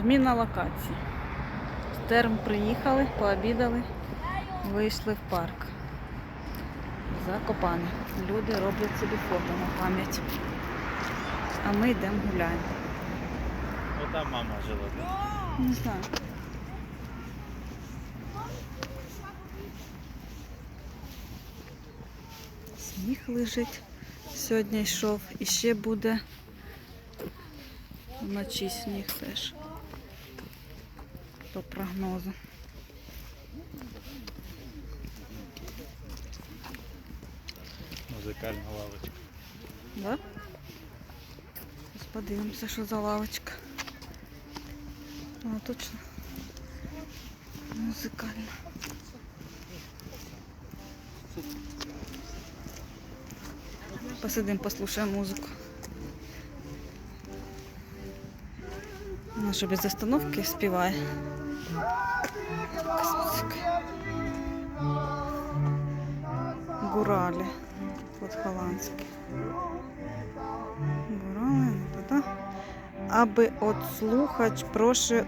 Зміна локації. З терм приїхали, пообідали, вийшли в парк. Закопане. Люди роблять собі фото на пам'ять. А ми йдемо гуляємо. Вот там мама жила, да? Не знаю. Сніг лежить. Сьогодні йшов. І ще буде вночі сніг теж. По прогнозу. Музикальна лавочка. Да? Подивимося, що за лавочка. Вона точно музикальна. Посидимо, послухаємо музику. Вона що без остановки співає. Якась музика. Гуралі. Подхоландські. Гурали, та Аби odслухać, proszę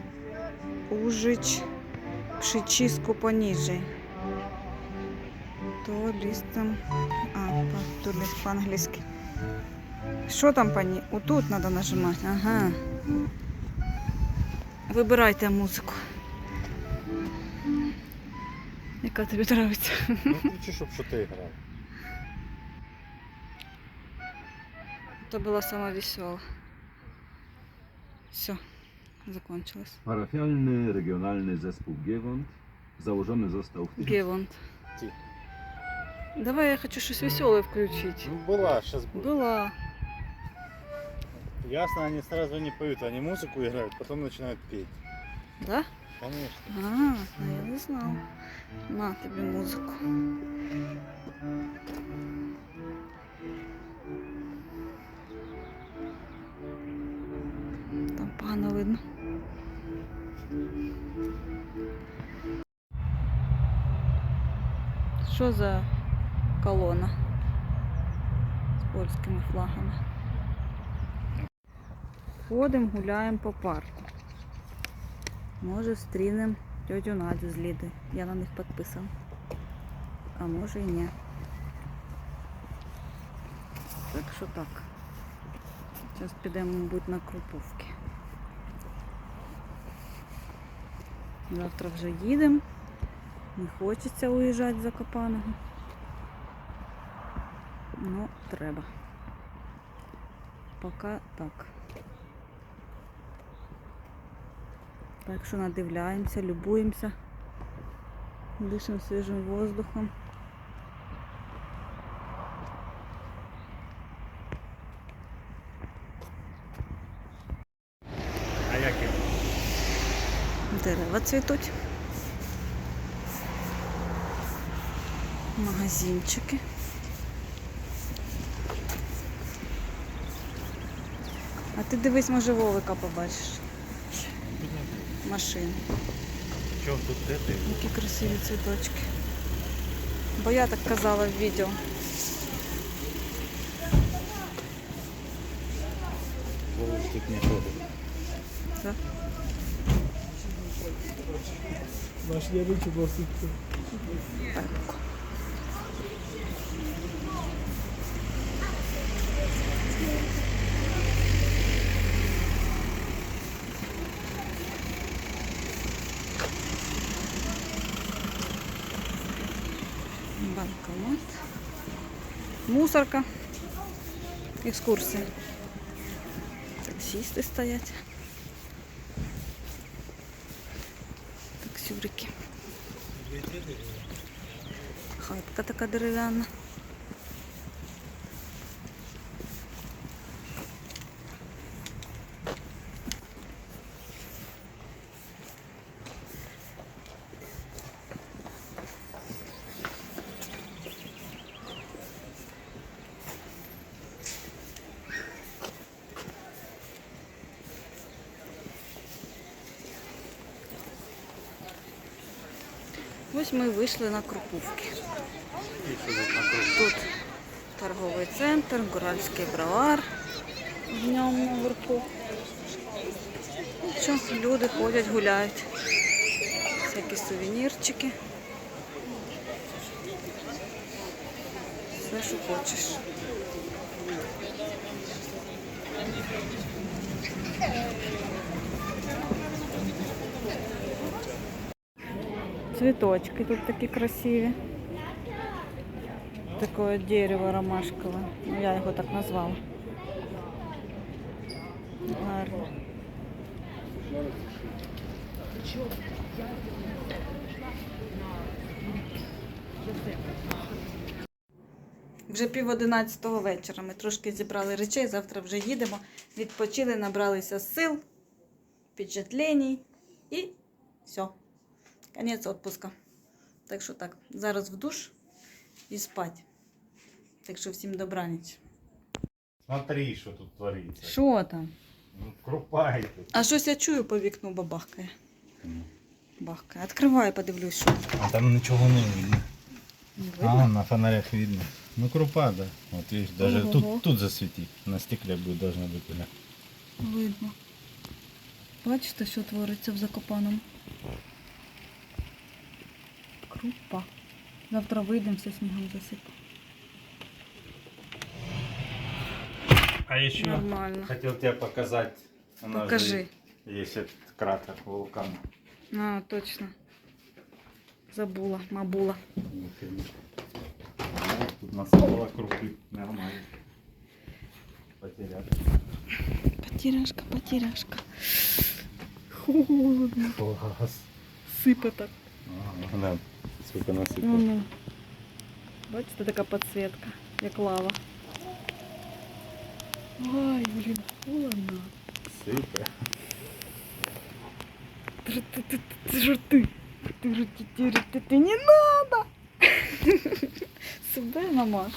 użyć przycisku poniżej. То листом. А, тут по-англійськи. Що там пані? Отут треба нажимати. Ага. Вибирайте музику. Яка тобі подобається? Ну, включи, щоб що ти грав. То була сама весела. Все, закончилось. Parafialny regionalny zespół Giewont założony został w Гевант. Ті. Давай я хочу щось веселе включити. Ну, была, сейчас будет. Була. Ясно, они сразу не поют, они музыку играют, потом начинают петь. Да? Конечно. А, ну я не знала. На тобі музику. Там погано видно. Що за колона з польськими флагами? Ходимо, гуляємо по парку. Може, зустрінемо тетю Надю з Ліди. Я на них підписана. А може і ні. Так що так. Зараз підемо, мабуть, на Круповки. Завтра вже їдемо. Не хочеться уїжджати з Закопаного. Ну, треба. Поки так. Так що надивляємося, любуємося, дишимо свіжим воздухом. А як? Дерева цвітуть. Магазинчики. А ти дивись, може Вовика побачиш. Машину. Чого тут де? Які красиві цвіточки. Бо я так казала в відео. Волос тут не ходить. Так? Masz я вичу. Так. Банкомат. Мусорка. Екскурсія. Таксисты стоять. Таксюрики. Хатка така дерев'яна. Ось ми вийшли на Крупувки. Тут торговий центр, Гуральський бровар в ньому наверху. бачу, люди ходять, гуляють. Всякі сувенірчики. Все, що хочеш. Цветочки тут такі красиві. Такое дерево ромашкове. Ну, я його так назвала. Гарно. Вже пів одинадцятого вечора. Ми трошки зібрали речей, завтра вже їдемо. Відпочили, набралися сил, впечатлень і все. Конець відпуска. Так що так, зараз в душ і спать. Так що всім добраніч. Смотри, що тут твориться. Що там? Ну, крупа йде. А щось я чую по вікну бабахкає. Бахкає. Відкривай, подивлюсь, що. А там нічого не видно. Не видно? А, на фонарях видно. Ну, крупа, да. Вот видишь, даже Ого. тут, тут засвети. На стекле будет, должно быть. Видно. Бачите, що твориться в Закопаному? Крупа. Завтра вийдемо, все снігом засипе. А еще Нормально. хотел тебе показать. У нас Покажи. же Есть этот кратер вулкана. А, точно. Забула, мабула. Тут насыпала крупы. Нормально. Потерял. Потеряшка, потеряшка. Холодно. Класс. Сипе так. Ага, да Сколько насыпал. Ну, Бачите, така підсвітка, як лава. Ай, блін, холодно. Сыпай. Ты, ты, ты, ты же ты. Ты же ты, ты, ты, ты, не надо. Себе намаж.